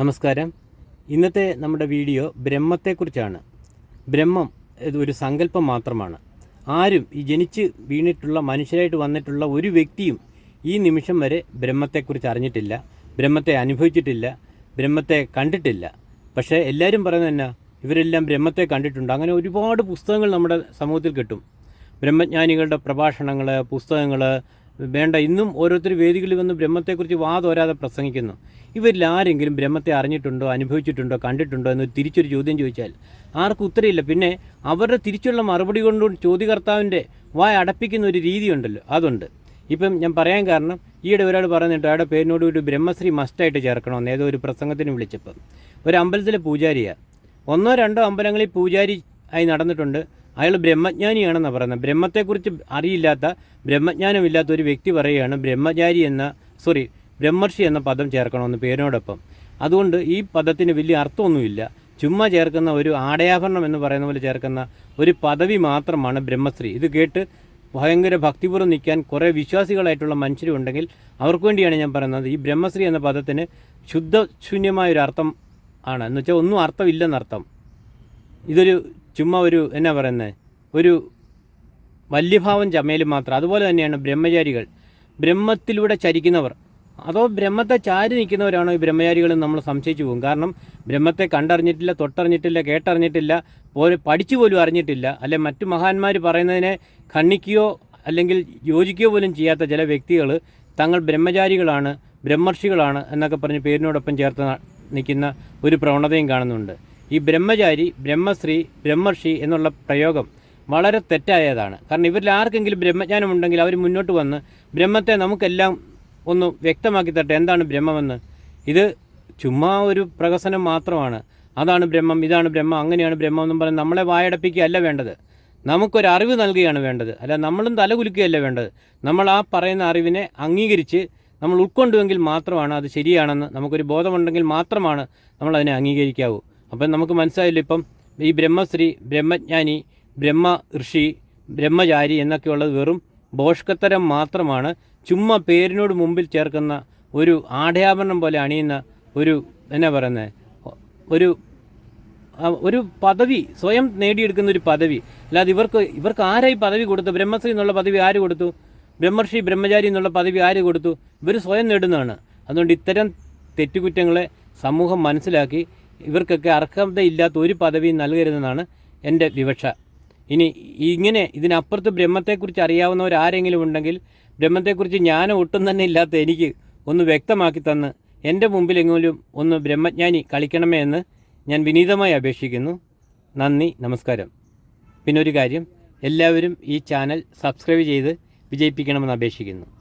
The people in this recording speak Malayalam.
നമസ്കാരം. ഇന്നത്തെ നമ്മുടെ വീഡിയോ ബ്രഹ്മത്തെക്കുറിച്ചാണ്. ബ്രഹ്മം ഒരു സങ്കല്പം മാത്രമാണ്. ആരും ഈ ജനിച്ച് വീണിട്ടുള്ള മനുഷ്യരായിട്ട് വന്നിട്ടുള്ള ഒരു വ്യക്തിയും ഈ നിമിഷം വരെ ബ്രഹ്മത്തെക്കുറിച്ച് അറിഞ്ഞിട്ടില്ല ബ്രഹ്മത്തെ അനുഭവിച്ചിട്ടില്ല ബ്രഹ്മത്തെ കണ്ടിട്ടില്ല. പക്ഷേ എല്ലാവരും പറയുന്നത് തന്നെ ഇവരെല്ലാം ബ്രഹ്മത്തെ കണ്ടിട്ടുണ്ട്. അങ്ങനെ ഒരുപാട് പുസ്തകങ്ങൾ നമ്മുടെ സമൂഹത്തിൽ കിട്ടും. ബ്രഹ്മജ്ഞാനികളുടെ പ്രഭാഷണങ്ങൾ പുസ്തകങ്ങൾ വേണ്ട. ഇന്നും ഓരോരുത്തർ വേദികളിൽ വന്ന് ബ്രഹ്മത്തെക്കുറിച്ച് വാതോരാതെ പ്രസംഗിക്കുന്നു. ഇവരിൽ ആരെങ്കിലും ബ്രഹ്മത്തെ അറിഞ്ഞിട്ടുണ്ടോ അനുഭവിച്ചിട്ടുണ്ടോ കണ്ടിട്ടുണ്ടോ എന്ന് തിരിച്ചൊരു ചോദ്യം ചോദിച്ചാൽ ആർക്കും ഉത്തരയില്ല പിന്നെ അവരുടെ തിരിച്ചുള്ള മറുപടി കൊണ്ടും ചോദ്യകർത്താവിന്റെ വായ അടപ്പിക്കുന്ന ഒരു രീതിയുണ്ടല്ലോ. അതുണ്ട്. ഇപ്പം ഞാൻ പറയാൻ കാരണം ഈയിടെ ഒരാൾ പറയുന്നുണ്ട് അയാളുടെ പേരിനോട് ഒരു ബ്രഹ്മശ്രീ മസ്റ്റായിട്ട് ചേർക്കണമെന്ന്. ഏതോ ഒരു പ്രസംഗത്തിന് വിളിച്ചപ്പം. ഒരു അമ്പലത്തിലെ പൂജാരിയാണ്. ഒന്നോ രണ്ടോ അമ്പലങ്ങളിൽ പൂജാരി ആയി നടന്നിട്ടുണ്ട്. അയാൾ ബ്രഹ്മജ്ഞാനിയാണെന്ന് പറയുന്നത്. ബ്രഹ്മത്തെക്കുറിച്ച് അറിയില്ലാത്ത ബ്രഹ്മജ്ഞാനമില്ലാത്ത ഒരു വ്യക്തി പറയുകയാണ് ബ്രഹ്മചാരി എന്ന സോറി ബ്രഹ്മർഷി എന്ന പദം ചേർക്കണമെന്ന് പേരിനോടൊപ്പം. അതുകൊണ്ട് ഈ പദത്തിന് വലിയ അർത്ഥമൊന്നുമില്ല. ചുമ്മാ ചേർക്കുന്ന ഒരു ആടയാഭരണം എന്ന് പറയുന്ന പോലെ ചേർക്കുന്ന ഒരു പദവി മാത്രമാണ് ബ്രഹ്മശ്രീ ഇത് കേട്ട് ഭയങ്കര ഭക്തിപൂർവം നിൽക്കാൻ കുറേ വിശ്വാസികളായിട്ടുള്ള മനുഷ്യരുണ്ടെങ്കിൽ അവർക്ക് വേണ്ടിയാണ് ഞാൻ പറയുന്നത്. ഈ ബ്രഹ്മശ്രീ എന്ന പദത്തിന് ശുദ്ധശൂന്യമായൊരു അർത്ഥം ആണ്. എന്ന് വെച്ചാൽ ഒന്നും അർത്ഥമില്ലെന്നർത്ഥം. ഇതൊരു ചുമ്മാ ഒരു എന്നാ പറയുന്നത് ഒരു വല്യഭാവം ചമയലും മാത്രം. അതുപോലെ തന്നെയാണ് ബ്രഹ്മചാരികൾ. ബ്രഹ്മത്തിലൂടെ ചരിക്കുന്നവർ. അതോ ബ്രഹ്മത്തെ ചാരി നിൽക്കുന്നവരാണോ ഈ ബ്രഹ്മചാരികളെന്ന് നമ്മൾ സംശയിച്ചു പോകും. കാരണം ബ്രഹ്മത്തെ കണ്ടറിഞ്ഞിട്ടില്ല തൊട്ടറിഞ്ഞിട്ടില്ല കേട്ടറിഞ്ഞിട്ടില്ല പോലെ പഠിച്ചു പോലും അറിഞ്ഞിട്ടില്ല അല്ലെ മറ്റു മഹാന്മാർ പറയുന്നതിനെ ഖണ്ഡിക്കുകയോ അല്ലെങ്കിൽ യോജിക്കുകയോ പോലും ചെയ്യാത്ത ചില വ്യക്തികൾ തങ്ങൾ ബ്രഹ്മചാരികളാണ് ബ്രഹ്മർഷികളാണ് എന്നൊക്കെ പറഞ്ഞ് പേരിനോടൊപ്പം ചേർത്ത് നിൽക്കുന്ന ഒരു പ്രവണതയും കാണുന്നുണ്ട്. ഈ ബ്രഹ്മചാരി ബ്രഹ്മശ്രീ ബ്രഹ്മർഷി എന്നുള്ള പ്രയോഗം വളരെ തെറ്റായതാണ്. കാരണം ഇവരിൽ ആർക്കെങ്കിലും ബ്രഹ്മജ്ഞാനം ഉണ്ടെങ്കിൽ അവർ മുന്നോട്ട് വന്ന് ബ്രഹ്മത്തെ നമുക്കെല്ലാം ഒന്ന് വ്യക്തമാക്കി തട്ടെ എന്താണ് ബ്രഹ്മമെന്ന്? ഇത് ചുമ്മാ ഒരു പ്രഹസനം മാത്രമാണ്. അതാണ് ബ്രഹ്മം ഇതാണ് ബ്രഹ്മം അങ്ങനെയാണ് ബ്രഹ്മം എന്നും പറഞ്ഞ് നമ്മളെ വായടപ്പിക്കുകയല്ല വേണ്ടത്. നമുക്കൊരു അറിവ് നൽകുകയാണ് വേണ്ടത്. അല്ല നമ്മളും തലകുലിക്കുകയല്ല വേണ്ടത്. നമ്മൾ ആ പറയുന്ന അറിവിനെ അംഗീകരിച്ച് നമ്മൾ ഉൾക്കൊണ്ടുവെങ്കിൽ മാത്രമാണ് അത് ശരിയാണെന്ന് നമുക്കൊരു ബോധമുണ്ടെങ്കിൽ മാത്രമാണ് നമ്മൾ അതിനെ അംഗീകരിക്കാവൂ. അപ്പം നമുക്ക് മനസ്സിലായില്ല ഇപ്പം ഈ ബ്രഹ്മശ്രീ ബ്രഹ്മജ്ഞാനി ബ്രഹ്മ ഋഷി ബ്രഹ്മചാരി എന്നൊക്കെയുള്ളത് വെറും ബോഷ്കത്തരം മാത്രമാണ്. ചുമ്മാ പേരിനോട് മുമ്പിൽ ചേർക്കുന്ന ഒരു ആടയാഭരണം പോലെ അണിയുന്ന ഒരു എന്നാ പറയുന്നത് ഒരു ഒരു പദവി സ്വയം നേടിയെടുക്കുന്ന ഒരു പദവി. അല്ലാതെ ഇവർക്ക് ഇവർക്ക് ആരായി പദവി കൊടുത്തു? ബ്രഹ്മശ്രീ എന്നുള്ള പദവി ആര് കൊടുത്തു? ബ്രഹ്മർഷി ബ്രഹ്മചാരി എന്നുള്ള പദവി ആര് കൊടുത്തു? ഇവർ സ്വയം നേടുന്നതാണ്. അതുകൊണ്ട് ഇത്തരം തെറ്റുകുറ്റങ്ങളെ സമൂഹം മനസ്സിലാക്കി ഇവർക്കൊക്കെ അർഹതയില്ലാത്ത ഒരു പദവിയും നൽകരുതെന്നാണ് എന്റെ വിവക്ഷ. ഇനി ഇങ്ങനെ ഇതിനപ്പുറത്ത് ബ്രഹ്മത്തെക്കുറിച്ച് അറിയാവുന്നവർ ആരെങ്കിലും ഉണ്ടെങ്കിൽ ബ്രഹ്മത്തെക്കുറിച്ച് ജ്ഞാനം ഒട്ടും തന്നെ ഇല്ലാത്ത എനിക്ക് ഒന്ന് വ്യക്തമാക്കി തന്ന് എന്റെ മുമ്പിലെങ്കിലും ഒന്ന് ബ്രഹ്മജ്ഞാനി കളിക്കണമേ എന്ന് ഞാൻ വിനീതമായി അപേക്ഷിക്കുന്നു. നന്ദി നമസ്കാരം. പിന്നെ ഒരു കാര്യം എല്ലാവരും ഈ ചാനൽ സബ്സ്ക്രൈബ് ചെയ്ത് വിജയിപ്പിക്കണമെന്ന് അപേക്ഷിക്കുന്നു.